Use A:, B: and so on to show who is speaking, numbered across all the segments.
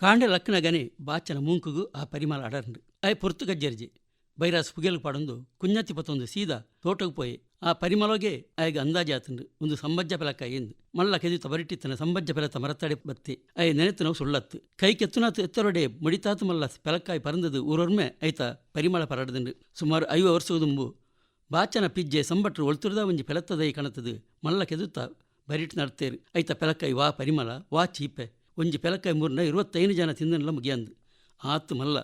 A: ಕಾಂಡೆ ಲಕ್ಕನಗನೆ ಬಾಚನ ಮೂಂಕುಗು ಆ ಪರಿಮಳ ಅಡರ್ಂಡು ಅಯ್ ಪೊರ್ತು ಗಜ್ಜರ್ಜಿ ಬೈರಾಸ್ ಪುಗೆಲ್ ಪಡೊಂದು ಕುഞ്ഞತ್ತಿ ಪತ್ತೊಂದು ಸೀದಾ ತೋಟಕ್ಕೆ ಪೋಯೆ. ಆ ಪರಿಮಳಗೆ ಆಯ್ಗ ಅಂದಾಜೆ ಆತಂಡು. ಒಂದು ಸಂಬಜ್ಜ ಪೆಲಕ ಎಂದು ಮಲ್ಲ ಕೆದಿತ ಬರಿಟ್ಟಿತ್ತನ ಸಂಬಜ್ಜ ಪೆಲತ ಮರತಡೆ ಬತ್ತಿ. ಅಯ್ಯ ನೆನೆತು ನಾವು ಸುಳ್ಳತ್ತು. ಕೈ ಕೆತ್ತುನಾತು ಎತ್ತರೊಡೆ ಮುಡಿತಾತು ಮಲ್ಲ ಪೆಲಕಾಯಿ ಪರಂದದು ಊರೊರ್ಮೆ ಐತ ಪರಿಮಳ ಪರಡದಂಡು. ಸುಮಾರು ಐವ ವರ್ಷದುಂಬು ಬಾಚನ ಪಿಜ್ಜೆ ಸಂಬಟ್ರು ಒಳ್ತುರ್ದ ಒಂಜಿ ಪೆಲತ್ತದೈ ಕಣತದು ಮಲ್ಲ ಕೆದುತ್ತ ಬರಿಟ್ ನಡ್ತೇರು. ಐತ ಪೆಲಕಾಯಿ ವಾ ಪರಿಮಳ, ವಾ ಚೀಪೆ. ಒಂಜಿ ಪೆಲಕಾಯಿ ಮೂರ್ನ ಇರುವತ್ತೈನು ಜನ ತಿಂದನಲ್ಲ ಮುಗಿಯಂದು. ಆತು ಮಲ್ಲ,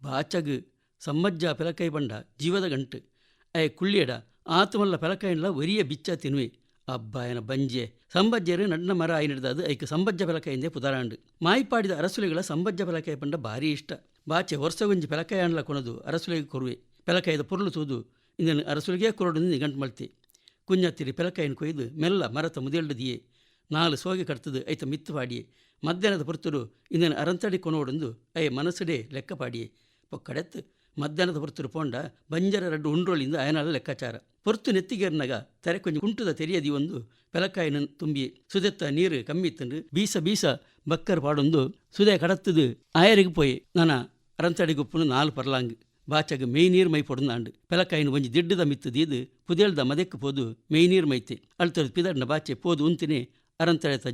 A: ಬಾಚಗ್ ಸಮ್ಮಜ್ಜ ಪೆಲಕಾಯಿ ಬಂಡ ಜೀವದ ಗಂಟು. ಅಯ್ಯ ಕುಳ್ಳಿಯಡ, ಆತು ಮಲ್ಲ ಪೆಲಕಾಯಿನ್ಲ ಒರಿಯ ಬಿಚ್ಚ ತಿನ್ವಿ ಅಬ್ಬಾಯನ ಬಂಜೆ ಸಂಬಜ್ಜರು ನಡ್ನ ಮರ ಆಯಿ ನಡೆದದು ಐಕ ಸಂಬಜ್ಜ ಪೆಲಕಾಯಿಂದೆ ಪುದಾರಾಂಡು. ಮಾಯಿಪಾಡಿದ ಅರಸುಲೆಗಳ ಸಂಬಜ್ಜ ಪೆಲಕಾಯಿ ಪಂಡ ಭಾರಿ ಇಷ್ಟ. ಬಾಚೆ ವರ್ಷಗೊಂಜಿ ಪೆಲಕಾಯಿ ಆಂಡ್ಲ ಕೊನದು ಅರಸುಲೆಗೆ ಕೊರುವೆ. ಪೆಲಕಾಯಿದ ಪುರುಳು ತೂದು ಇಂದನು ಅರಸುಲಿಗೆ ಕೊರಡು ನಿಗಂಟು ಮಳ್ತಿ ಕುಂಜತ್ತಿರಿ ಪೆಲಕಾಯಿನ ಕೊಯ್ದು, ಮೆಲ್ಲ ಮರತ ಮುದಿಯಲ್ಡದಿಯೇ ನಾಲು ಸೋಗೆ ಕಟ್ತದು ಐತ ಮಿತ್ತು ಪಾಡಿಯೇ. ಮಧ್ಯಾಹ್ನದ ಪುರ್ತರು ಇಂದನು ಅರಂತಡಿ ಕೊನೋಡೊಂದು ಅಯ್ಯ ಮನಸ್ಸಡೆ ಲೆಕ್ಕ ಪಾಡಿಯೇ ಪೊಕ್ಕಡೆತ್ತು ಮಧ್ಯಾಹ್ನದ ಪುರ್ತರು ಪೋಂಡ ಬಂಜರ ರಡ್ಡು ಉಂಡ್ರೋಳಿಂದ ಅಯನಾಲ ಲೆಕ್ಕಾಚಾರ ಪೊರ್ತು ನೆತ್ತಿಗೇರ್ನಾಗ ತೆರೆ ಕೊಂಚ ಕುಂಟುದ ತೆರಿಯದಿ ಒಂದು ಪೆಲಕಾಯಿನ ತುಂಬಿ ಸುದೆತ್ತ ನೀರು ಕಮ್ಮಿತ್ತಂಡು ಬೀಸ ಬೀಸ ಬಕ್ಕರ್ ಪಾಡೊಂದು ಸುದೆ ಕಡತ್ತದು ಆಯರಿಗೆ ಪೋಯಿ ನಾನ ಅರಂತಡಿಗುಪ್ಪುನು ನಾಲು ಪರ್ಲಾಂಗ್ ಬಾಚಗ ಮೇಯ್ ನೀರು ಮೈ ಪೊಡನಾಂಡು ಪೆಲಕಾಯಿನ ಒಂಜಿ ದಿಡ್ಡದ ಮಿತ್ತು ದೀದು ಪುದೇಳ್ದ ಮದೆಕ್ಕು ಪೋದು ಮೇಯ್ ನೀರು ಮೈತೆ ಅಳ್ತದ ಪಿದಡ್ನ ಬಾಚೆ ಪೋದು ಉಂತಿನೇ ಅರಂತಳೆತ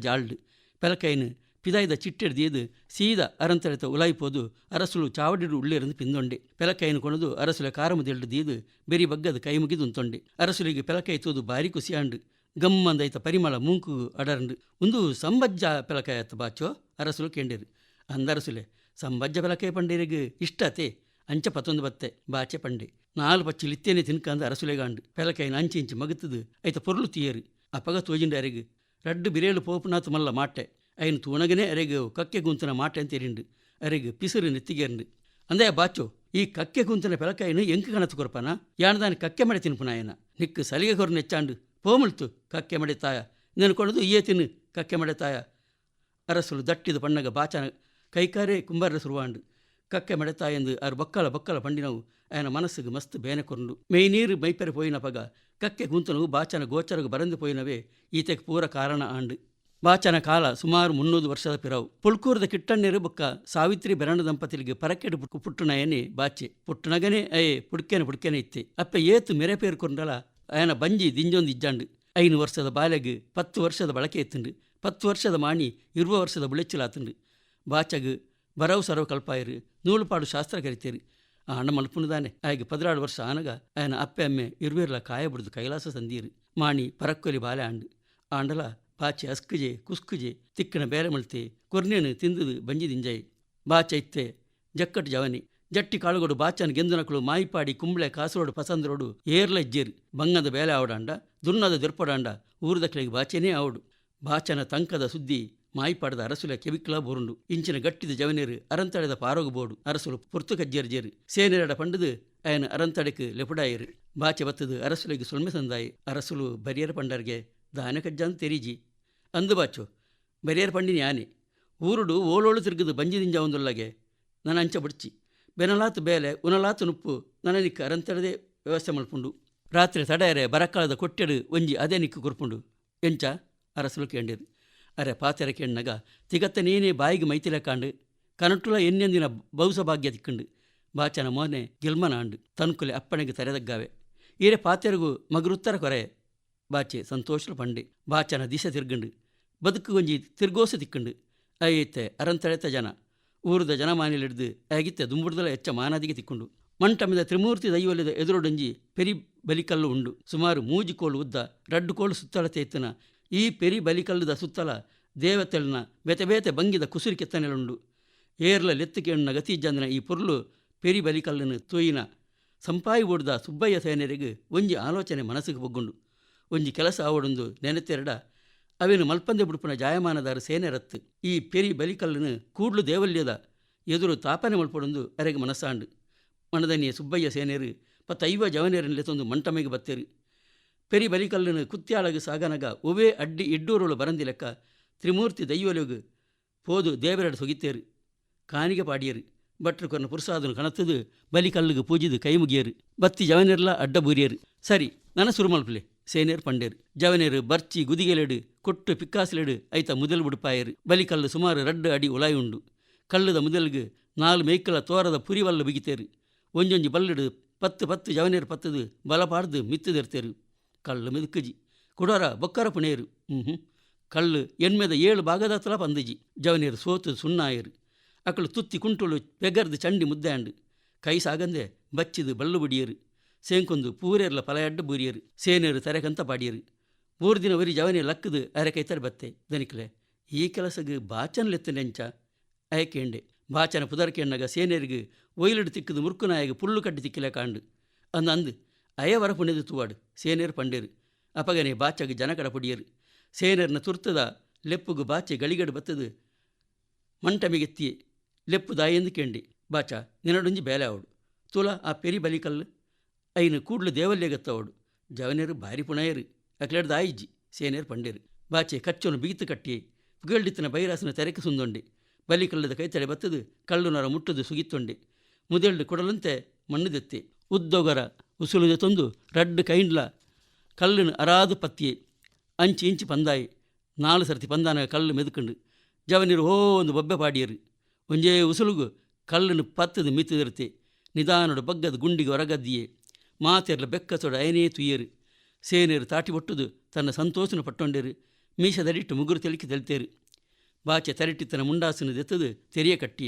A: ದೀದು ಸೀದ ಅರಂತಳೆತ ಉಲಾಯಿಪೋದು ಅರಸುಲು ಚಾವಡಿಡು ಉಳ್ಳಿರಂದು ಪಿಂದೊಂಡೆ. ಪೆಲಕಾಯಿನ ಕೊನದು ಅರಸುಲೆ ಕಾರಮುದೆಲ್ಡು ದೀದು ಬೆರಿ ಬಗ್ಗದ ಕೈ ಮುಗಿದು ಉಂತೊಂಡೆ. ಅರಸುಲಿಗೆ ಪೆಲಕಾಯಿ ತೂದು ಬಾರಿ ಕುಸಿಯಾಂಡು ಗಮ್ಮಂದೈತ ಪರಿಮಳ ಮೂಂಕು ಅಡರಂಡು. ಉಂದು ಸಂಬಜ್ಜ ಪೆಲಕಾಯತ್ತ ಬಾಚೋ ಅರಸುಲು ಕೇಂಡಿರು. ಅಂದರಸುಲೆ ಸಂಬಜ್ಜ ಪೆಲಕಾಯಿ ಪಂಡಿರಿಗೆ ಇಷ್ಟತೆ ಅಂಚ ಪತ್ತೊಂದು ಬತ್ತೆ, ಬಾಚೆ ಪಂಡೆ. ನಾಲ್ ಪಚ್ಚಿ ಲಿತ್ತೇನೆ ತಿನ್ಕಂದು ಅರಸುಲೆಗಾಂಡು ಪೆಲಕಾಯಿನ ಅಂಚಿ ಇಂಚಿ ಮಗುತ್ತದು ಐತ ಪೊರ್ಲು ತೀಯರು. ಅಪಗ ತೋಜಿಂಡ ಅರೆಗೆ ರಡ್ಡು ಬಿರೇಳು ಪೋಪುನಾತು ಮಲ್ಲ ಮಾಟೆ ಐನು ತೂಣಗನೆ ಅರೆಗೆ ಕಕ್ಕೆ ಗುಂತನ ಮಾಟೆ ಅಂತ ಎರಿಂಡು ಅರೆಗೆ ಪಿಸುರು ನೆತ್ತಿಗೇರಂಡು ಅಂದೇ ಬಾಚು ಈ ಕಕ್ಕೆ ಕುಂತಿನ ಪೆಲಕಾಯಿನ ಎಂಕ ಕಣತು ಕೊರಪನ ಯಾಣದಾನಿ ಕಕ್ಕೆ ಮಡೆ ತಿನ್ಪುನಾಯನ ನಿಕ್ಕು ಸಲಿಗೆ ಕೊರ ನೆಚ್ಚಾಂಡು ಪೋಮುಳ್ತು ಕಕ್ಕೆ ಮಡೆ ತಾಯ ನೆನ್ಕೊಂಡದು ಈಯೇ ತಿನ್ನು ಕಕ್ಕೆ ಮಡೆ ತಾಯ ಅರಸಲು ದಟ್ಟಿದ ಬಣ್ಣಗ ಬಾಚನ ಕೈಕಾರೇ ಕುಂಬಾರ ಸುರುವಾಂಡು ಕಕ್ಕೆ ಮಡೆ ಎಂದು ಅರು ಬಕ್ಕಳ ಬಕ್ಕಳ ಪಂಡಿನವು ఆయన మనస్సుకు మస్తు బేనకొండు మెయినీరు మైపెరి పోయిన పగ కక్కె గుంతును బాచన గోచరకు బరంది పోయినవే ಈತೆಗೆ ಪೂರ ಕಾರಣ ಆಂಡು ಬಾಚನ ಕಾಲ ಸುಮಾರು ಮುನ್ನೂರು ವರ್ಷದ ಪಿರವು. ಪುಲ್ಕೂರದ ಕಿಟ್ಟಣ್ಣೀರು ಬೊಕ್ಕ ಸಾವಿತ್ರಿ ಬೆರಣ ದಂಪತಿಲಿಗೆ ಪರಕೆಡು ಪುಟ್ಟುನಯನೆ ಬಾಚೆ. ಪುಟ್ಟನಗನೆ ಅಯೇ ಪುಡ್ಕೆನೆ ಪುಡ್ಕೆನೆ ಇತ್ತೆ. ಅಪ್ಪ ಏತು ಮೆರೆ ಪೇರ್ಕೊಂಡಲ ಆಯನ ಬಂಜಿ ದಿಂಜೊಂದು ಇಜ್ಜಾಂಡು. ಐನು ವರ್ಷದ ಬಾಲೆಗೆ ಪತ್ತು ವರ್ಷದ ಬಳಕೆ ಎತ್ತುಂಡು ಪತ್ತು ವರ್ಷದ ಮಾಣಿ ಇರುವ ವರ್ಷದ ಬುಳೆಚ್ಚಲಾತುಂಡು. ಬಾಚಗು, ಬರವು ಸರವು ಕಲ್ಪಾಯರು, ನೂಲುಪಾಡು ಶಾಸ್ತ್ರ ಕರಿತೇರು. ಆ ಅಣ್ಣ ಮಲ್ಪುನದಾನೆ ಆಯ್ಗೆ ಪದಿನಾಡು ವರ್ಷ ಆನಗ ಆಯನ ಅಪ್ಪೆ ಅಮ್ಮೆ ಇರುವಿರ್ಲ ಕಾಯ ಬಿಡ್ದು ಕೈಲಾಸ ಸಂದೀರು ಮಾಣಿ ಪರಕ್ಕೊಲಿ ಬಾಲೆ ಆಂಡು. ಆಂಡಲ ಪಾಚೆ ಅಸ್ಕಜೆ, ಕುಸ್ಕುಜೆ ತಿಕ್ಕನ ಬೇರೆ ಮಳ್ತೆ ಕೊರ್ನೇನು ತಿಂದುದು ಬಂಜಿ ದಿಂಜಾಯಿ. ಬಾಚ ಇತ್ತೆ ಜಕ್ಕಟ್ಟು ಜವನಿ, ಜಟ್ಟಿ ಕಾಳುಗೋಡು ಬಾಚನ ಗೆಂದುನಕಳು ಮಾಯಿಪಾಡಿ ಕುಂಬಳೆ ಕಾಸರೋಡು ಪಸಂದರೋಡು ಏರ್ಲ ಇಜ್ಜೇರು, ಬಂಗದ ಬೇಲೆ ಆವಡಾಂಡ ದುನ್ನದ ದೆರ್ಪಡಾಂಡ ಊರದಕ್ಳಿಗೆ ಬಾಚೆನೇ ಆವಡು. ಬಾಚನ ತಂಕದ ಸುದ್ದಿ, ಮಾಯಿಪಾಡದ ಅರಸುಲ ಕೆವಿಕ್ಲ ಬೋರುಂಡು. ಇಂಚಿನ ಗಟ್ಟಿದ ಜವನೇರು ಅರಂತಡೆದ ಪಾರೋಗ ಬೋಡು. ಅರಸುಲು ಪುರ್ತು ಕಜ್ಜೇರು ಸೇನೆರಡ ಪಂಡದು ಅಯನ ಅರಂತಡೆಕ್ ಲೆಪುಡಾಯರು. ಬಾಚೆ ಬತ್ತದು ಅರಸುಲಿಗೆ ಸೊಲ್ಮೆ ಸಂದಾಯಿ. ಅರಸುಲು ಬರಿಯರ ಪಂಡರ್ಗೆ ದಾನ ಕಜ್ಜಾನ್ ತೆರೀಜಿ. ಆನೆ ಊರುಡು ಓಲೋಳು ತಿರುಗದು ಬಂಜಿದಿಂಜ ಒಂದೊಲ್ಲಗೆ ನನ್ನ ಅಂಚ ಬುಡ್ಚಿ. ಬೆನಲಾತು ಬೇಲೆ, ಉನಲಾತು ನುಪ್ಪು. ನನ್ನ ನಿಕ್ಕ ಅರಂತಡದೆ ವ್ಯವಸ್ಥೆ ಮಲ್ಪುಂಡು. ರಾತ್ರಿ ತಡೆಯರೆ ಬರಕಾಲದ ಕೊಟ್ಟೆಡು ಒಂಜಿ ಅದೇ ನಿಕ್ಕು ಕುರ್ಪುಂಡು. ಎಂಚ? ಅರಸಲು ಕೇಂಡಿರು ಅರೆ ಪಾತೆರೆ ಕೆಣ್ಣಗ, ತಿಗತ್ತ ನೀನೇ ಬಾಯಿಗೆ ಮೈತಿಲೆ ಕಾಂಡು. ಕನಟುಲ ಎನ್ನೆಂದಿನ ಬೌಸ ಭಾಗ್ಯ ತಿಕ್ಕಂಡು. ಬಾಚನ ಮೋನೆ ಗಿಲ್ಮನ ಆಂಡು. ತನ್ಕುಲೆ ಅಪ್ಪಣೆಗೆ ತರೆದಗ್ಗಾವೆ. ಈರೆ ಪಾತ್ರೆಗೂ ಮಗರುತ್ತರ ಕೊರೆ. ಬಾಚೆ, ಸಂತೋಷಲು ಪಂಡೆ. ಬಾಚನ ದಿಶೆ ತಿರ್ಗಂಡು. ಬದುಕು ಗೊಂಜಿ ತಿರ್ಗೋಸ ತಿಕ್ಕಂಡು. ಐತೆ ಅರಂತಳೆತ ಜನ. ಊರದ ಜನಮಾನಿಲಿಡ್ದು ಆಗಿತ್ತೆ ದುಂಬುಡ್ದಲ ಹೆಚ್ಚ ಮಾನದಿಗೆ ತಿಕ್ಕೊಂಡು. ಮಂಟಮದ ತ್ರಿಮೂರ್ತಿ ದೈವಲ್ಯದ ಎದುರೊಡಂಜಿ ಪೆರಿ ಬಲಿಕಲ್ಲು ಉಂಡು. ಸುಮಾರು ಮೂಜಿ ಕೋಲು ಉದ್ದ, ರಡ್ಡು ಕೋಲು ಸುತ್ತಳ ತೇತನ ಈ ಪೆರಿ ಬಲಿಕಲ್ಲುದ ಸುತ್ತಲ ದೇವತೆಲ್ನ ಬೆತೆ ಬಂಗಿದ ಕುಸುರಿ ಕೆತ್ತನೆಲುಂಡು ಏರ್ಲ ಲೆತ್ತಿಕೆಣ್ಣ ಗತಿಜಂದನ ಈ ಪೊರ್ಲು ಪೆರಿ ಬಲಿಕಲ್ಲನ್ನು ತೂಯಿನ ಸಂಪಾಯಿ ಓಡ್ದ ಸುಬ್ಬಯ್ಯ ಸೇನೆರಿಗೆ ಒಂಜಿ ಆಲೋಚನೆ ಮನಸ್ಸಿಗೆ ಬೊಗ್ಗುಂಡು. ಒಂಜಿ ಕೆಲಸ ಆವಡೊಂದು ನೆನೆತೆರಡ ಅವೇನು ಮಲ್ಪಂದೆ ಬುಡುಪುನ ಜಾಯಮಾನದಾರ ಸೇನೆ ರತ್ತು ಈ ಪೆರಿ ಬಲಿಕಲ್ಲನ್ನು ಕೂಡ್ಲು ದೇವಲ್ಯದ ಎದುರು ತಾಪನೆ ಮಲ್ಪಡೊಂದು ಅರೆಗೆ ಮನಸ್ಸಾಂಡು ಮಣದನಿಯ ಸುಬ್ಬಯ್ಯ ಸೇನೆರು ಪತ್ತೈವ ಜವನೇರನ್ಲೆ ತಂದು ಮಂಟಮೆಗೆ ಬತ್ತೇರು ಪೆರಿ ಬಲಿಕಲ್ಲನು ಕುತ್ಯಾಳಗ ಸಾಗನಗ ಒವೇ ಅಡ್ಡಿ ಇಡ್ಡೂರುಳು ಬರಂದಿ ಲೆಕ್ಕ ತ್ರಿಮೂರ್ತಿ ದೈವಲುಗು ಪೋದು ದೇವರೆಡು ಸೊಗಿತ್ತೇರು ಕಾನಿಗೆ ಪಾಡಿಯರು ಭಟ್ರು ಕೊನ್ನ ಪುರುಸಾದನು ಕಣತದು ಬಲಿಕಲ್ಲುಗು ಪೂಜಿದು ಕೈ ಮುಗಿಯರು ಬತ್ತಿ ಜವನೆರ್ಲ ಅಡ್ಡ ಬೂರಿಯರು ಸರಿ ನನ್ನ ಸುರುಮಲ್ಪಲೆ ಸೇನೇರು ಪಂಡೇರು ಜವನೇರು ಬರ್ಚಿ ಗುದಿಗೆಲೆಡು ಕೊಟ್ಟು ಪಿಕ್ಕಾಸಿಲೆಡು ಐತ ಮುದಲು ಬುಡುಪಾಯರು ಬಲಿಕಲ್ಲು ಸುಮಾರು ರಡ್ಡು ಅಡಿ ಉಲಾಯಿ ಉಂಡು ಕಳ್ಳದ ಮುದಲ್ಗೆ ನಾಲ್ ಮೇಯ್ಕಲ ತೋರದ ಪುರಿವಲ್ಲ ಬಿಗಿತೇರು ಒಂಜೊಂಜಿ ಬಲ್ಲಿಡು ಪತ್ತು ಪತ್ತು ಜವನೇರು ಪತ್ತದು ಬಲಪಾಡ್ದು ಮಿತ್ತದಿರ್ತೇರು ಕಳ್ಳು ಮೆದುಕಜಿ ಕುಡೋರ ಬೊಕ್ಕರ ಪುಣೇರು ಹ್ಞೂ ಕಳ್ಳು ಎಣ್ಮೆದ ಏಳು ಭಾಗದತ್ತಲ ಪಂದಜಿ ಜವನೇರು ಸೋತು ಸುಣ್ಣಾಯರು ಅಕ್ಕಳು ತುತ್ತಿ ಕುಂಟುಳು ಪೆಗರ್ದು ಚಂಡಿ ಮುದ್ದಾಂಡು ಕೈ ಸಾಗಂದೆ ಬಚ್ಚಿದು ಬಳ್ಳು ಬುಡಿಯರು ಸೇಂಕೊಂದು ಪೂರೇರ್ಲ ಪಲಯಡ್ಡ ಬೂರಿಯರು ಸೇನೇರು ತರೆಕಂತ ಪಾಡಿಯರು ಮೂರು ದಿನ ವರಿ ಜವನೇ ಲಕ್ಕದು ಅರೆ ಕೈತಾರೆ ಬತ್ತೆ ದನಿಕ್ಲೆ ಈ ಕೆಲಸಗೆ ಬಾಚನ್ಲೆತ್ತ ನೆಂಚ ಅಯಕೇಂಡೆ ಬಾಚನ ಪುದರ್ಕೆ ಎಣ್ಣಗ ಸೇನೇರಿಗೆ ಒಯ್ಲಿಡು ತಿಕ್ಕದು ಮುರುಕುನಾಯಗ ಪುಳ್ಳು ಕಡ್ಡಿ ತಿಕ್ಕಿಲೆ ಕಾಂಡು ಅಂದು ಅಂದು ಅಯ್ಯವರ ಪುಣ್ಯದ ತೂವಾಡು ಸೇನೇರು ಪಂಡೇರು ಅಪಗನೆ ಬಾಚಗೆ ಜನಕಡ ಪುಡಿಯರು ಸೇನೇರ್ನ ತುರ್ತದ ಲೆಪ್ಪುಗು ಬಾಚೆ ಗಳಿಗಡು ಬತ್ತದು ಮಂಟಮಿಗೆತ್ತಿ ಲೆಪ್ಪು ದಾಯೆಂದು ಕೇಂಡಿ ಬಾಚ ನಿನಡೊಂಜಿ ಬೇಲೆ ಅವಡು ತುಲ ಆ ಪೆರಿ ಬಲಿಕಲ್ಲು ಐನು ಕೂಡ್ಲು ದೇವಲ್ಯಗತ್ತವಡು ಜವನೇರು ಭಾರಿ ಪುಣಯರು ಆಯಿಜ್ಜಿ ಸೇನೇರು ಪಂಡೇರು. ಬಾಚೆ ಕಚ್ಚೊನು ಬಿಗಿತು ಕಟ್ಟಿ ಪುಗಳ್ಡಿತ್ತಿನ ಬೈರಾಸನ ತೆರೆಕೆ ಸುಂದೊಂಡೆ. ಬಲಿಕಲ್ಲದ ಕೈತಡೆ ಬತ್ತದು ಕಳ್ಳು ನರ ಮುಟ್ಟದು ಸುಗಿತ್ತೊಂಡೆ. ಮುದೆಳ್ಳು ಕೊಡಲಂತೆ ಮಣ್ಣುದೆತ್ತೆ ಉದ್ದೊಗರ ಉಸುಲುದ ತೊಂದು, ರಡ್ಡು ಕೈಂಡ್ಲ, ಕಲ್ಲುನ ಅರಾದು ಪತ್ತಿಯೆ. ಅಂಚಿ ಇಂಚಿ ಪಂದಾಯಿ, ನಾಲು ಸರ್ತಿ ಪಂದಾನ ಕಲ್ಲು ಮೆದುಕಂಡು. ಜವನೀರು ಹೋ ಒಂದು ಬೊಬ್ಬೆ ಪಾಡಿಯರು. ಒಂಜೇ ಉಸುಲುಗು ಕಲ್ಲನ್ನು ಪತ್ತದು ಮಿತ್ತದಿರ್ತೆ ನಿಧಾನಡು ಬಗ್ಗದ ಗುಂಡಿಗೆ ಹೊರಗದ್ದಿಯೇ ಮಾತೆರ್ಲ ಬೆಕ್ಕಸೊಡ ಅಯನೇ ತುಯ್ಯರು. ಸೇನೇರು ತಾಟಿ ಒಟ್ಟುದು ತನ್ನ ಸಂತೋಷನ ಪಟ್ಟೊಂಡೇರು ಮೀಸದಡಿಟ್ಟು ಮುಗುರು ತೆಲಿಕೆ ತೆಲ್ತೇರು ಬಾಚೆ ತರಿಟ್ಟಿತ್ತನ ಮುಂಡಾಸನ ದೆತ್ತದು ತೆರಿಯ ಕಟ್ಟಿ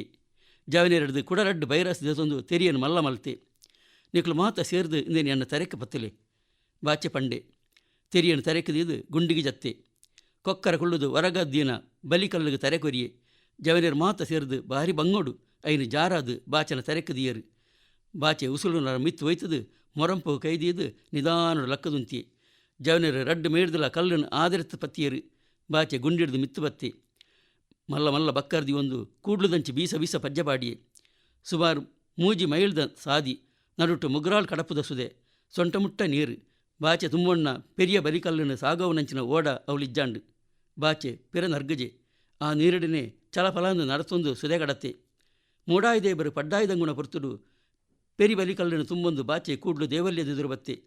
A: ಜವನೇರಡ್ದು ಕುಡರಡ್ಡು ಬೈರಾಸ ದೆತ್ತೊಂದು ತೆರಿಯನು ಮಲ್ಲ ಮಲ್ತೆ ನಿಕ್ಲು ಮಾತ ಸೇರ್ದು ಇಂದೇನು ಎನ್ನ ತರೆಕ್ಕೆ ಪತ್ತಲೆ ಬಾಚೆ ಪಂಡೆ ತೆರಿಯನು ತರೆಕದಿದು ಗುಂಡಿಗೆ ಜತ್ತೆ ಕೊಕ್ಕರ ಕೊಳ್ಳುದು ಹೊರಗದ್ದಿನ ಬಲಿಕಲ್ಲಿಗೆ ತರೆ ಕೊರಿಯೆ ಜವನೇರು ಮಾತ ಸೇರ್ದು ಬಾರಿ ಬಂಗೋಡು ಐನು ಜಾರಾದು ಬಾಚನ ತರೆಕದಿಯರು ಬಾಚೆ ಉಸುಳು ನರ ಮಿತ್ತು ಒಯ್ತದು ಮೊರಂಪು ಕೈದಿಯದು ನಿಧಾನಡು ಲಕ್ಕದುಂತಿ ಜವನೇರು ರಡ್ಡು ಮೇಡ್ದಲ ಕಲ್ಲನ್ನು ಆದರಿತ ಪತ್ತಿಯರು ಬಾಚೆ ಗುಂಡಿಡ್ದು ಮಿತ್ತು ಬತ್ತೆ ಮಲ್ಲ ಮಲ್ಲ ಬಕ್ಕರ್ದಿ ಒಂದು ಕೂಡ್ಲುದಂಚಿ ಬೀಸ ಬೀಸ ಪಜ್ಜಪಾಡಿಯೆ ಸುಮಾರು ಮೂಜಿ ಮೈಲ್ದ ಸಾದಿ ನಡುಟು ಮುಗ್ರಾಳ್ ಕಡಪುದ ಸುದೆ ಸೊಂಟ ಮುಟ್ಟ ನೀರು ಬಾಚೆ ತುಂಬೊಣ್ಣ ಪೆರಿಯ ಬರಿಕಲ್ಲನ್ನು ಸಾಗವನಂಚಿನ ಓಡ ಅವಳಿಜ್ಜಾಂಡು ಬಾಚೆ ಪಿರ ನರ್ಗಜೆ ಆ ನೀರಡನೆ ಚಲಫಲಾಂದು ನಡತೊಂದು ಸುದೆಗಡತ್ತೆ ಮೂಡಾಯಿದೇಬರು ಪಡ್ಡಾಯ್ದಂಗುಣ ಪೊರ್ತುಡು ಪೆರಿ ಬಲಿಕಲ್ಲನ್ನು ತುಂಬೊಂದು ಬಾಚೆ, ಕೂಡ್ಲು ದೇವಲ್ಯದ ಎದುರು ಬತ್ತೆ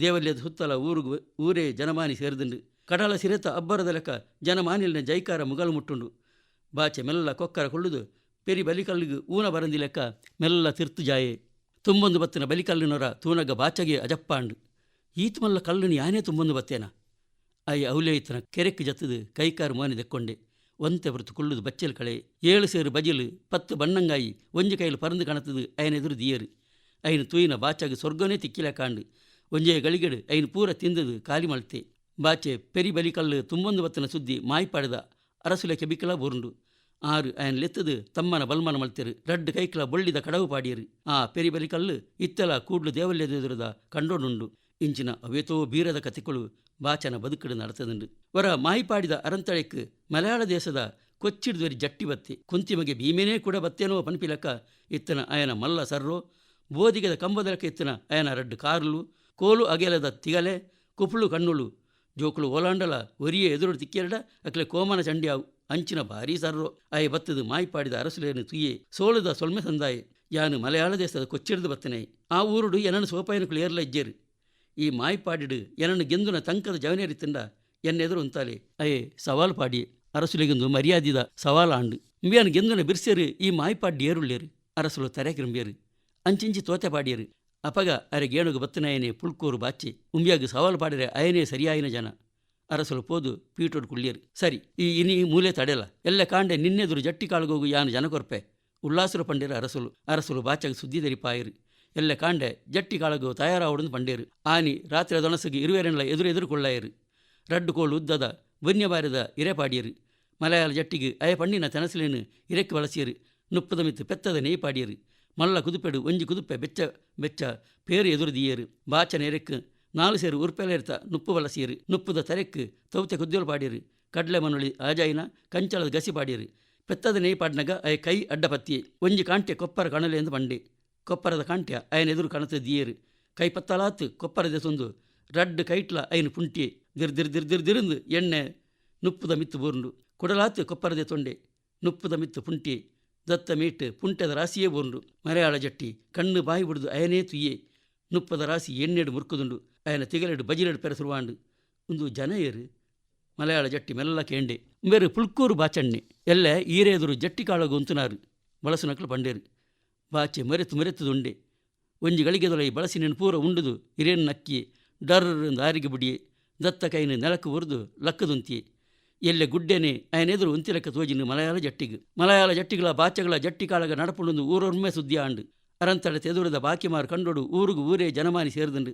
A: ದೇವಲ್ಯದ ಸುತ್ತಲ ಊರು ಊರೇ ಜನಮಾನಿ ಸೇರಿದಂಡು. ಕಡಲ ಸಿರೆತ ಅಬ್ಬರದ ಲೆಕ್ಕ ಜನಮಾನಿಲಿನ ಜೈಕಾರ ಮುಗಲು ಮುಟ್ಟುಂಡು. ಬಾಚೆ ಮೆಲ್ಲ ಕೊಕ್ಕರ ಕೊಳ್ಳುದು ಪೆರಿ ಬಲಿಕಲ್ಲಿಗೆ ಊನ ಬರಂದಿ ಲೆಕ್ಕ ಮೆಲ್ಲ ತಿರ್ತು ಜಾಯೆ. ತುಂಬೊಂದು ಬತ್ತಿನ ಬಲಿಕಲ್ಲಿನೊರ ತೂನಗ ಬಾಚಗೆ ಅಜಪ್ಪಾಂಡು. ಈತ ಮಲ್ಲ ಕಲ್ಲುನಿ ಯಾನೇ ತುಂಬೊಂದು ಬತ್ತೇನ? ಅಯ್ಯ ಅವಲೇತನ ಕೆರೆಕ್ಕೆ ಜತ್ತದು ಕೈಕಾರು ಮೋನೆ ದೆಕ್ಕೊಂಡೆ. ಒಂತೆ ಹೊರತು ಕೊಳ್ಳುದು ಬಚ್ಚಲು ಕಳೆ. ಏಳು ಸೇರು ಬಜಿಲು, ಪತ್ತು ಬಣ್ಣಂಗಾಯಿ, ಒಂಜಿ ಕೈಲು ಪರಂದು ಕಣತದು ಅಯನೆದುರು ದಿಯರು. ಐನು ತೂಯಿನ ಬಾಚಾಗ ಸ್ವರ್ಗನೇ ತಿಕ್ಕಿಲ ಕಾಂಡು. ಒಂಜೆ ಗಳಿಗೆಡು ಐನು ಪೂರ ತಿಂದದು ಕಾಲಿ ಮಳ್ತೆ ಬಾಚೆ ಪೆರಿ ಬಲಿಕಲ್ಲು ತುಂಬೊಂದು ಬತ್ತನ ಸುದ್ದಿ ಮಾಯ್ಪಾಡಿದ ಅರಸುಲ ಕೆಬಿಕಲ ಬೋರುಂಡು. ಆರು ಆಯನ್ ಲೆತ್ತದು ತಮ್ಮನ ಬಲ್ಮನ ಮಲ್ತೆರು. ರಡ್ಡು ಕೈಕಲ ಬೊಳ್ಳಿದ ಕಡವು ಪಾಡಿಯರು. ಆ ಪೆರಿ ಬಲಿಕಲ್ಲು ಇತ್ತಲ ಕೂಡ್ಲು ದೇವಲ್ಯದೆದುರದ ಕಂಡೋಡುಂಡು. ಇಂಚಿನ ಅವೇತೋ ಬೀರದ ಕಥೆಗಳು ಬಾಚನ ಬದುಕಡು ನಡೆತದುಂಡು. ವರ ಮಾಯಿಪಾಡಿದ ಅರಂತಳೆಕ್ ಮಲಯಾಳ ದೇಶದ ಕೊಚ್ಚಿಡ್ದೊರಿ ಜಟ್ಟಿ ಬತ್ತೆ. ಕುಂತಿಮಗೆ ಭೀಮೇನೇ ಕೂಡ ಬತ್ತೇನೋ ಪನ್ಪಿಲಕ್ಕ ಇತ್ತನ ಆಯನ ಮಲ್ಲ ಸರ್ರೋ ಬೋದಿಗೆದ ಕಂಬದಲಕ ಇತ್ತನ ಅಯನ ರಡ್ಡು ಕಾರ್ಲು ಕೋಲು ಅಗೆಲದ ತಿಗಲೆ ಕುಪ್ಪಳು ಕಣ್ಣುಳು ಜೋಕುಳು ಓಲಾಂಡಲ ಒರಿಯೆ ಎದುರು ತಿಕ್ಕೆರಡ ಅಕ್ಲೆ ಕೋಮನ ಚಂಡ್ಯಾವು ಅಂಚಿನ ಭಾರೀ ಸರ್ರೋ ಆಯ್ ಬತ್ತದು ಮಾಯ್ಪಾಡಿದ ಅರಸುಲೇನು ತುಯ್ಯೆ ಸೋಳುದ ಸೊಲ್ಮೆ ಸಂದಾಯೆ ಯಾನು ಮಲಯಾಳ ದೇಶದ ಕೊಚ್ಚಿಡ್ದು ಬತ್ತನೆ ಆ ಊರುಡು ಎನನು ಸೋಪಾಯನ ಕ್ಲಿಯರ್ಲ ಇಜ್ಜೇರು ಈ ಮಾಯ್ಪಾಡಿಡು ಎನನ್ನು ಗೆಂದುನ ತಂಕದ ಜವನೇರಿತ್ತಂಡ ಎನ್ನೆದುರು ಉಂತಾಲೆ ಅಯೇ ಸವಾಲು ಪಾಡಿ ಅರಸುಲಿಗೊಂದು ಮರ್ಯಾದಿದ ಸವಾಲಾಂಡು ಇಂಬಿಯನು ಗೆಂದುನ ಬಿರ್ಸೇರು ಈ ಮಾಯ್ಪಾಡಿ ಏರುಳ್ಳೇರು ಅರಸುಲು ತರೆಕಿರಂಬೇರು ಅಂಚಿಂಚಿ ತೋತೆ ಪಾಡಿಯರು. ಅಪಗ ಅರೆ ಗೇಣುಗು ಬತ್ತನಾಯನೆ ಪುಳ್ಕೂರು ಬಾಚಿ, ಉಂಬಿಯಾಗ ಸವಾಲು ಪಾಡಿರೆ ಅಯನೇ ಸರಿಯಾಯಿನ ಜನ. ಅರಸಲು ಪೋದು ಪೀಟೋಡು ಕುಳ್ಳಿಯರು ಸರಿ, ಈ ಇನಿ ಮೂಲೆ ತಡೆಯಲ್ಲ. ಎಲ್ಲ ಕಾಂಡೆ ನಿನ್ನೆದುರು ಜಟ್ಟಿ ಕಾಳುಗೋಗು ಯಾನು ಜನಕೊರ್ಪೆ. ಉಲ್ಲಾಸರು ಪಂಡೇರು ಅರಸಲು ಅರಸಲು ಬಾಚಾಗ ಸುದ್ದಿ ದರಿಪಾಯರು ಎಲ್ಲ ಕಾಂಡೆ ಜಟ್ಟಿ ಕಾಳಗು ತಯಾರಾವಡು ಪಂಡೇರು. ಆನಿ ರಾತ್ರಿ ದೊಣಸಗಿ ಇರುವೆರೆಲ್ಲ ಎದುರು ಎದುರು ಕೊಳ್ಳಾಯರು ರಡ್ಡು ಕೋಳು ಉದ್ದದ ಬನ್ಯಬಾರದ ಇರೆಪಾಡಿಯರು ಮಲಯಾಳ ಜಟ್ಟಿಗೆ ಅಯ ಪಣ್ಣಿನ ತೆನಸಲೇನು ಇರೆಕ್ಕೆ ಬಳಸಿಯರು ನುಪ್ಪದ ಮಿತ್ತು ಪೆತ್ತದ ನೇಪಾಡಿಯರು ಮಲ್ಲ ಕುದುಪೆಡು ಒಂಜಿ ಕುದುಪೆ ಬೆಚ್ಚ ಬೆಚ್ಚ ಪೇರು ಎದುರುದಿಯರು ಬಾಚನ ಎರೆಕ್ ನಾಲು ಸೇರು ಉರ್ಪೆಲೆರ್ತ ನುಪ್ಪು ಬಳಸಿಯರು ನುಪ್ಪುದ ತೆರೆಕ್ ತೌತೆ ಕುದ್ಯೋಲು ಪಾಡಿಯರು ಕಡ್ಲೆ ಮನುಳಿ ಆಜಾಯಿನ ಕಂಚಳದ ಗಸಿ ಪಾಡಿಯರು ಪೆತ್ತದ ನೇಪಾಡಿನಾಗ ಅಯ ಕೈ ಅಡ್ಡಪತ್ತಿಯೆ ಒಂಜಿ ಕಾಂಟೆ ಕೊಪ್ಪರ ಕಣಲೆ ಎಂದು ಬಂಡೆ ಕೊಪ್ಪರದ ಕಾಂಟ್ಯ ಅಯನ ಎದುರು ಕಣತ ದಿಯೇರು ಕೈ ಪತ್ತಲಾತ್ ಕೊಪ್ಪರದ ಸೊಂದು ರಡ್ಡು ಕೈಟ್ಲ ಐನು ಪುಂಟಿ ದಿರ್ ದಿರ್ ದಿರ್ ದಿರ್ ದಿರಂದು ಎಣ್ಣೆ ನುಪ್ಪುದ ಮಿತ್ತು ಬೂರ್ಂಡು ಕುಡಲಾತ್ ಕೊಪ್ಪರದೆ ತೊಂಡೆ ನುಪ್ಪುದ ಮಿತ್ತು ಪುಂಟಿ ದತ್ತ ಮೀಟ್ ಪುಂಟದ ರಾಸಿಯೇ ಬೋರ್ಂಡು ಮಲಯಾಳ ಜಟ್ಟಿ ಕಣ್ಣು ಬಾಯಿ ಬಿಡ್ದು ಅಯನೇ ತುಯ್ಯೆ ನುಪ್ಪದ ರಾಸಿ ಎಣ್ಣೆಡು ಮುರುಕುದುಂಡು ಅಯನ ತಿಗಲೆಡು ಬಜಿಲೆಡು ಪೆರಸುರುವಾಂಡು ಒಂದು ಜನ ಏರು ಮಲಯಾಳ ಜಟ್ಟಿ ಮೆಲ್ಲ ಕೇಂಡೆ ಬೇರೆ ಪುಳ್ಕೂರು ಬಾಚಣ್ಣೆ ಎಲ್ಲ ಈರೇದುರು ಜಟ್ಟಿ ಕಾಳಗು ಉಂತುನಾರು ಬಳಸುನಕ್ಲು ಪಂಡೇರು ಬಾಚೆ ಮರೆತು ಮರೆತುದುಂಡೆ ಒಂಜಿ ಗಳಿಗೆದೊಳೈ ಬಳಸಿನ ಪೂರ ಉಂಡುದು ಹಿರೇನು ನಕ್ಕಿ ಡರ್ ದಾರಿಗೆ ಬುಡಿ ದತ್ತ ಕೈನ ನೆಲಕ್ಕೆ ಉರಿದು ಲಕ್ಕದುಂತಿ ಎಲ್ಲೆ ಗುಡ್ಡೆನೆ ಅಯನೆದುರು ಉಂತಿಲಕ್ಕ ತೋಜಿನ ಮಲಯಾಳ ಜಟ್ಟಿಗು ಮಲಯಾಳ ಜಟ್ಟಿಗಳ ಬಾಚಗಳ ಜಟ್ಟಿ ಕಾಳಗ ನಡಪುಂಡು ಊರೊರ್ಮೆ ಸುದ್ದಿ ಆಂಡು ಅರಂತಡ ತೆದುರದ ಬಾಕಿಮಾರು ಕಂಡೋಡು ಊರುಗು ಊರೇ ಜನಮಾನಿ ಸೇರಿದಂಡು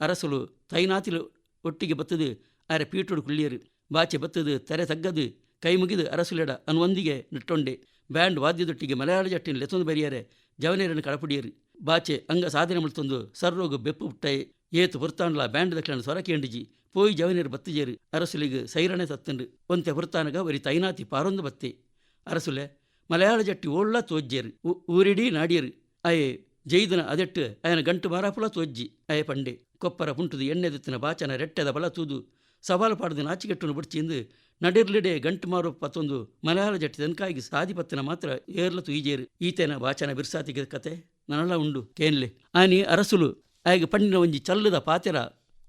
A: ಅರಸಲು ತೈನಾತಿಲು ಒಟ್ಟಿಗೆ ಬತ್ತದು ಅರೆ ಪೀಟುಡು ಕುಳ್ಳಿಯರು ಬಾಚೆ ಬತ್ತದು ತೆರೆ ತಗ್ಗದು ಕೈ ಮುಗಿದು ಅರಸುಲೆಡ ಅನ್ವೊಂದಿಗೆ ನಿಟ್ಟೊಂಡೆ ಬ್ಯಾಂಡ್ ವಾದ್ಯದೊಟ್ಟಿಗೆ ಮಲಯಾಳ ಜಟ್ಟಿನ ಲೆತ್ತೊಂದು ಬರಿಯರೆ ಜವನೇರನ್ನು ಕಳಪುಡಿಯರು ಬಾಚೆ ಅಂಗ ಸಾಧನೆ ಮುಳ್ತೊಂದು ಸರ್ರೋಗು ಬೆಪ್ಪು ಪುಟ್ಟಾಯೆ ಏತು ಪುರ್ತಾಂಡ್ಲ ಬ್ಯಾಂಡ್ ದಕ್ಕಳನ್ನು ಸೊರಕೇಂಡಿಜಿ ಪೋಯಿ ಜವನೇರು ಬತ್ತಿಜೇರು ಅರಸುಲಿಗೆ ಸೈರಣೆ ತತ್ತಂಡು ಒಂತೆ ಹೊರತಾನಗ ಒರಿ ತೈನಾತಿ ಪಾರೊಂದು ಬತ್ತೆ ಅರಸುಲೆ ಮಲಯಾಳ ಜಟ್ಟಿ ಓಳ್ಳ ತೋಜ್ಜೇರು ಊರಿಡೀ ನಾಡಿಯರು ಅಯೆ ಜೈದನ ಅದೆಟ್ಟು ಅಯನ ಗಂಟು ಮಾರಾಪುಲ ತೋಜ್ಜಿ ಅಯ ಪಂಡೆ ಕೊಪ್ಪರ ಪುಂಟುದು ಎಣ್ಣೆದತ್ತಿನ ಬಾಚನ ರೆಟ್ಟೆದ ಬಲ ತೂದು ಸವಾಲು ಪಾಡದ ನಾಚಿಗೆಟ್ಟುನು ಬಿಡ್ಚಿಂದು ನಡಿರ್ಲಿಡೆ ಗಂಟು ಮಾರು ಪತ್ತೊಂದು ಮಲಯಾಳ ಜಟ್ಟಿ ತನಕಾಗಿ ಸಾದಿಪತ್ತಿನ ಮಾತ್ರ ಏರ್ಲ ತುಯಿಜೇರು ಈತೇನ ಬಾಚನ ಬಿರ್ಸಾತಿಗೆ ಕತೆ ನನಲ್ಲ ಉಂಡು ಕೇನ್ಲೆ ಆನಿ ಅರಸುಲು ಆಯ್ಗೆ ಪಂಡಿನ ಒಂಜಿ ಚಲ್ಲದ ಪಾತೆರ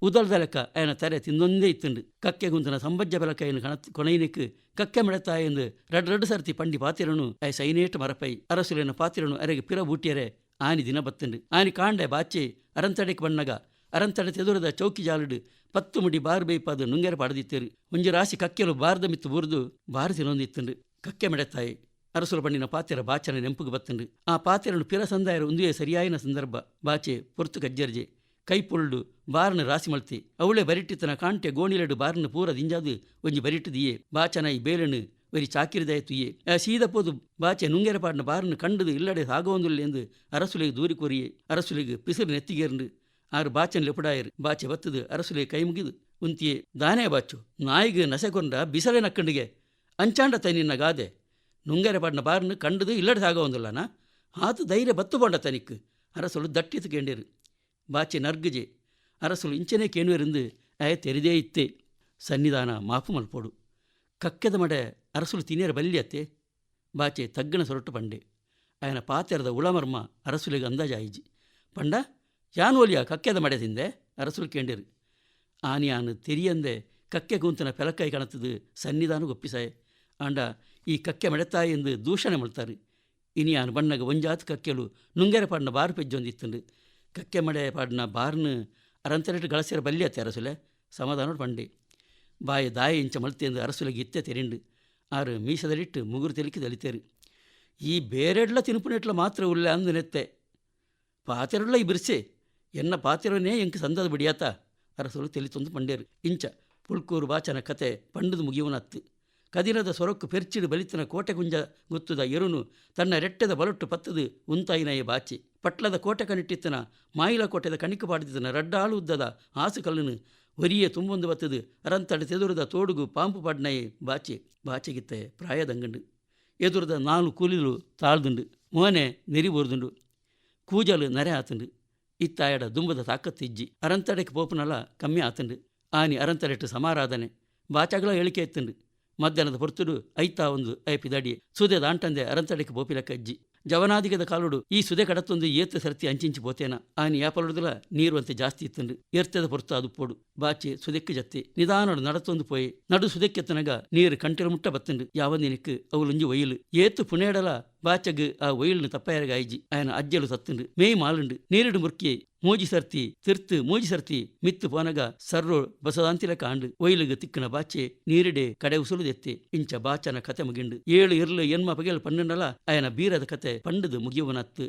A: ಉದಲ್ದ ಲೆಕ್ಕ ಆಯನ ತೆರೆ ತಿಂದೊಂದೇ ಇತ್ತುಂಡು ಕಕ್ಕೆ ಗುಂತನ ಸಂಬಜ್ಜ ಬೆಲಕಾಯನು ಕಣ ಕೊನೆಯನಿಕ್ ಕಕ್ಕೆ ಮೆಡತಾ ಎಂದು ರಡ್ ರಡ್ ಸರ್ತಿ ಪಂಡಿ ಪಾತಿರನು ಆಯ ಸೈನೇಟ್ ಮರಪೈ ಅರಸುಲಿನ ಪಾತಿರನು ಅರೆಗೆ ಪಿರ ಬೂಟಿಯರೆ ಆನಿ ದಿನ ಬತ್ತುಂಡು ಆನಿ ಕಾಂಡೆ ಬಾಚೆ ಅರಂತಡೆಕ್ ಬಣ್ಣಗ ಅರಂತಡೆ ತೆದುರದ ಚೌಕಿ ಜಾಲುಡು ಪತ್ತು ಮುಡಿ ಬಾರ್ ಬೇಯ್ಪಾದು ನುಂಗೆರ ಪಡೆದಿತ್ತೇರು. ಒಂಜಿ ರಾಶಿ ಕಕ್ಕೆಲು ಬಾರದ ಮಿತ್ತು ಬುರ್ದು ಬಾರು ತಿನ್ನೊಂದಿತ್ತುಂಡು ಕಕ್ಕೆ ಮೆಡತಾಯಿ ಅರಸುರ ಪಂಡಿನ ಪಾತೆರ ಬಾಚನ ನೆಂಪುಗೆ ಬತ್ತುಂಡು ಆ ಪಾತೆರನು ಪಿರ ಸಂದಾಯರು ಒಂದುವೆ ಸರಿಯಾಯಿನ ಸಂದರ್ಭ. ಬಾಚೆ ಪೊರ್ತು ಕಜ್ಜರ್ಜೆ ಕೈ ಪೊಳ್ಳು ಬಾರ್ನ ರಾಸಿ ಮಳ್ತಿ ಅವಳೆ ಬರಿಟ್ಟಿತನ ಕಾಂಟೆ ಗೋಣಿಲೆಡು ಬಾರ್ನ ಪೂರ ದಿಂಜಾದು ಒಂಜಿ ಬರಿಟ್ಟದಿಯೇ. ಬಾಚನಾಯಿ ಬೇಲನು ವರಿ ಚಾಕಿರಿದಾಯ್ತುಯೇ ಸೀದ ಪೋದು ಬಾಚೆ ನುಂಗೆರ ಪಾಡಿನ ಬಾರ್ನ ಕಂಡದು ಇಲ್ಲಡೆ ಸಾಗೋಂದುಲ್ಲೆ ಎಂದು ಅರಸುಲಿಗೆ ದೂರಿ ಕೊರಿಯೇ. ಅರಸುಲಿಗೆ ಪಿಸಿರು ನೆತ್ತಿಗೇರ್ಂಡು. ಆರು ಬಾಚನ್ ಲೆಪುಡಾಯರು. ಬಾಚೆ ಬತ್ತದು ಅರಸುಲೆ ಕೈ ಮುಗಿದು. ಉಂತಿಯೇ, ದಾನೇ ಬಾಚು ನಾಯಿಗೆ ನಸೆಕೊಂಡ ಬಿಸಲೆ ನಕ್ಕಂಡಿಗೆ. ಅಂಚಾಂಡ ತನಿನ್ನ ಗಾದೆ. ನುಂಗೆರ ಪಾಡಿನ ಬಾರ್ನ ಕಂಡದು ಇಲ್ಲಡೆ ಸಾಗೋಂದುಲ್ಲನ ಆತು ಧೈರ್ಯ ಬತ್ತು ಬಂಡ ತನಿಕ್ ಅರಸಲು ದಟ್ಟಿತು ಕೇಂಡೇರು. ಬಾಚೆ ನರ್ಗಜೆ. ಅರಸಲು ಇಂಚನೆ ಕೇಣುವೆರಿಂದ ಆಯ ತೆರೆದೇ ಇತ್ತೆ. ಸನ್ನಿಧಾನ ಮಾಪು ಮಲ್ಪೋಡು. ಕಕ್ಕೆದ ಮಡೆ ಅರಸಲು ತಿನೇರ ಬಲ್ಯತ್ತೆ ಬಾಚೆ ತಗ್ಗನ ಸೊರಟು ಪಂಡೆ. ಆಯನ ಪಾತೆರದ ಉಳಮರ್ಮ ಅರಸುಲಿಗೆ ಅಂದಾಜಾಯಿಜಿ ಪಂಡ, ಯಾನ್ ಓಲಿಯ ಕಕ್ಕೆದ ಮಡೆ ತಿಂದೆ? ಅರಸುಲು ಕೇಂಡಿರು. ಆನಿಯಾನು ಆನು ತೆರಿಯಂದೆ ಕಕ್ಕೆ ಗುಂತನ ಪೆಲಕೈ ಕಣತದು ಸನ್ನಿಧಾನ ಒಪ್ಪಿಸಾಯೆ ಆಂಡ, ಈ ಕಕ್ಕೆ ಮಡೆತಾಯಿ ಎಂದು ದೂಷಣೆ ಮಾಡ್ತಾರೆ ಇನಿ ಆನು ಬಣ್ಣಗ ಒಂಜಾತ್ ಕಕ್ಕೆಲು ನುಂಗೆರ ಪಣ್ಣ ಬಾರು ಪೆಜ್ಜೊಂದಿತ್ತುಂಡು ಕಕ್ಕೆ ಮಡೆ ಪಾಡಿನ ಬಾರ್ನು ಅರಂತರೆಟ್ಟು ಗಳಸಿರ ಬಲ್ಯತ್ತೆ ಅರಸುಲೆ ಸಮಾಧಾನ ಪಂಡೆ ಬಾಯಿ ದಾಯ ಇಂಚ ಮಲ್ತೆಂದು ಅರಸುಲೆಗೆ ಇತ್ತೆ ತೆರಿಂಡು ಆರು ಮೀಸದಲ್ಲಿಟ್ಟು ಮುಗುರು ತೆಲಿಕಿ ದಲಿತೇರು ಈ ಬೇರೆಡ್ಲ ತಿನುಪುನೆಟ್ಲ ಮಾತ್ರ ಉಲ್ಲ ಅಂದು ನೆತ್ತೆ ಪಾತೆರುಳ್ಳ ಈ ಬಿರ್ಸೆ ಎನ್ನ ಪಾತೆರನೇ ಎಂಕ್ ಸಂದದ ಬಿಡಿಯಾತ ಅರಸಲು ತೆಲಿತೊಂದು ಪಂಡೇರು ಇಂಚ ಪುಳ್ಕೂರು ಬಾಚನ ಕತೆ ಪಂಡದು ಮುಗಿಯುವನತ್ತು ಕದಿರದ ಸೊರಕ್ಕು ಪೆರ್ಚಿಡು ಬಲಿತನ ಕೋಟೆ ಕುಂಜ ಗೊತ್ತುದ ಎರುನು ತನ್ನ ರೆಟ್ಟೆದ ಬಲೊಟ್ಟು ಪತ್ತದು ಉಂತಾಯಿನಯ ಬಾಚಿ ಪಟ್ಲದ ಕೋಟೆ ಕನಿಟ್ಟಿತ್ತನ ಮಾಯಿಲ ಕೋಟೆದ ಕಣಿಕು ಪಾಡಿದ್ದನ, ರಡ್ಡಾಳು ಉದ್ದದ ಆಸು ಕಲ್ಲನು ಒರಿಯೇ ತುಂಬೊಂದು ಬತ್ತದು, ಅರಂತಡೆ ತೆದುರದ ತೋಡುಗು ಪಾಂಪು ಪಾಡ್ನಯೇ ಬಾಚೆ, ಬಾಚೆಗಿತ್ತೆ ಪ್ರಾಯದಂಗಂಡು ಎದುರದ ನಾಲ್ಕು ಕೂಲಿಲು ತಾಳ್ದುಂಡು ಮೋನೆ ನೆರಿ ಬೋರ್ದುಂಡು, ಕೂಜಲು ನರೆ ಆತುಂಡು. ಇತ್ತಾಯಡ ದುಂಬದ ತಾಕತ್ತಿಜ್ಜಿ ಅರಂತಡೆಗೆ ಪೋಪುನಲ ಕಮ್ಮಿ ಆತುಂಡು. ಆನಿ ಅರಂತಡೆಟ್ಟು ಸಮಾರಾಧನೆ, ಬಾಚಗಳ ಹೇಳಿಕೆ ಎತ್ತುಂಡು. ಮಧ್ಯಾಹ್ನದ ಹೊರತುಡು ಐತಾ ಒಂದು ಐಪಿದಡಿ ಸುದೆ ದಾಂಟಂದೆ ಅರಂತಡೆಗೆ ಬೋಪಿಲಕ್ಕ ಅಜ್ಜಿ ಜವನಾದಿಗದ ಕಾಲುಡು ಈ ಸುದೆ ಕಡತ್ತೊಂದು ಏತ ಸರ್ತಿ ಅಂಚಿಂಚಿ ಪೋತೇನ ಆನಿ ಯಾಪಲುಡುದಲ ನೀರು ಅಂತೆ ಜಾಸ್ತಿ ಇತ್ತುಂಡು ಏರ್ತದ ಹೊರ್ತು ಅದು ಪೋಡು ಬಾಚೆ ಸುದೆಕ್ಕೆ ಜತ್ತೆ ನಿಧಾನಡು ನಡತೊಂದು ಪೋಯೆ ನಡು ಸುದೆಕ್ಕೆತ್ತನಗ ನೀರು ಕಂಟಿಲ ಮುಟ್ಟ ಬತ್ತುಂಡು ಯಾವಂದಿನಕ್ಕೆ ಅವಲುಂಜಿ ಒಯ್ಯಲು ಏತು ಪುನೇಡಲ ಬಾಚಗ್ ಆ ಒಯ್ಯಲ್ನು ತಪ್ಪಯರಗಾಯ್ಜಿ ಆಯನ ಅಜ್ಜಲು ತತ್ತುಂಡು ಮೇಯ್ ಮಾಲುಂಡು ನೀರಿಡು ಮುರ್ಕಿ ಮೂಜಿ ಸರ್ತಿ ತಿರ್ತು ಮೂಜಿ ಸರ್ತಿ ಮಿತ್ತು ಪೋನಗ ಸರ್ರೋ ಬಸದಾಂತಿಲ ಕಾಂಡು ಒಯ್ಲಿಗೆ ತಿಕ್ಕನ ಬಾಚೆ ನೀರಿಡೆ ಕಡೆ ಉಸುಳುದೆತ್ತೆ ಇಂಚ ಬಾಚನ ಕತೆ ಮುಗಿಂಡು ಏಳು ಇರ್ಲು ಎನ್ಮ ಪಗೆಲ್ ಪನ್ನಂಡಲ ಆಯನ ಬೀರದ ಕತೆ ಪಂಡದು ಮುಗಿಯುವನತ್ತು